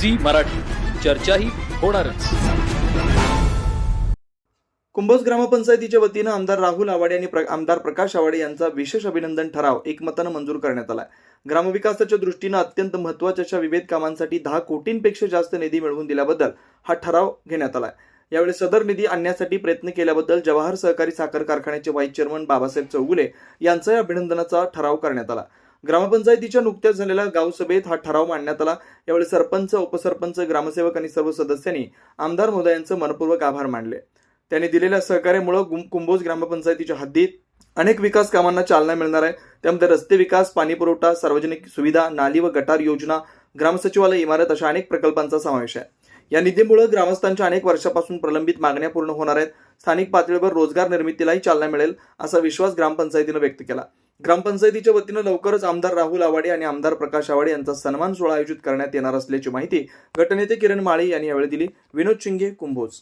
Zee Marathi. चर्चाही होणारच. कुंभोज ग्रामपंचायतीच्या वतीनं आमदार राहुल आवाडे आणि प्र- आमदार प्रकाश आवाडे यांचा विशेष अभिनंदन ठराव एकमतानं मंजूर करण्यात आला ग्रामविकासाच्या दृष्टीनं अत्यंत महत्त्वाच्या अशा विविध कामांसाठी दहा कोटींपेक्षा जास्त निधी मिळवून दिल्याबद्दल हा ठराव घेण्यात आला यावेळी सदर निधी आणण्यासाठी प्रयत्न केल्याबद्दल जवाहर सहकारी साखर कारखान्याचे व्हाईस चेअरमन बाबासाहेब चौगुले यांचाही अभिनंदनाचा ठराव करण्यात आला. ग्रामपंचायतीच्या नुकत्याच झालेल्या गावसभेत हा ठराव मांडण्यात आला. यावेळी सरपंच उपसरपंच ग्रामसेवक आणि सर्व सदस्यांनी आमदार महोदयांचं मनपूर्वक आभार मानले. त्यांनी दिलेल्या सहकार्यामुळे कुंभोज ग्रामपंचायतीच्या हद्दीत अनेक विकास कामांना चालना मिळणार आहे. त्यामध्ये रस्ते विकास पाणी पुरवठा सार्वजनिक सुविधा नाली व गटार योजना ग्रामसचिवालय इमारत अशा अनेक प्रकल्पांचा समावेश आहे. या निधीमुळे ग्रामस्थांच्या अनेक वर्षापासून प्रलंबित मागण्या पूर्ण होणार आहेत. स्थानिक पातळीवर रोजगार निर्मितीलाही चालना मिळेल असा विश्वास ग्रामपंचायतीनं व्यक्त केला. ग्रामपंचायतीच्या वतीनं लवकरच आमदार राहुल आवाडे आणि आमदार प्रकाश आवाडे यांचा सन्मान सोहळा आयोजित करण्यात येणार असल्याची माहिती गटनेते किरण माळी यांनी यावेळी दिली. विनोद शिंगे कुंभोज.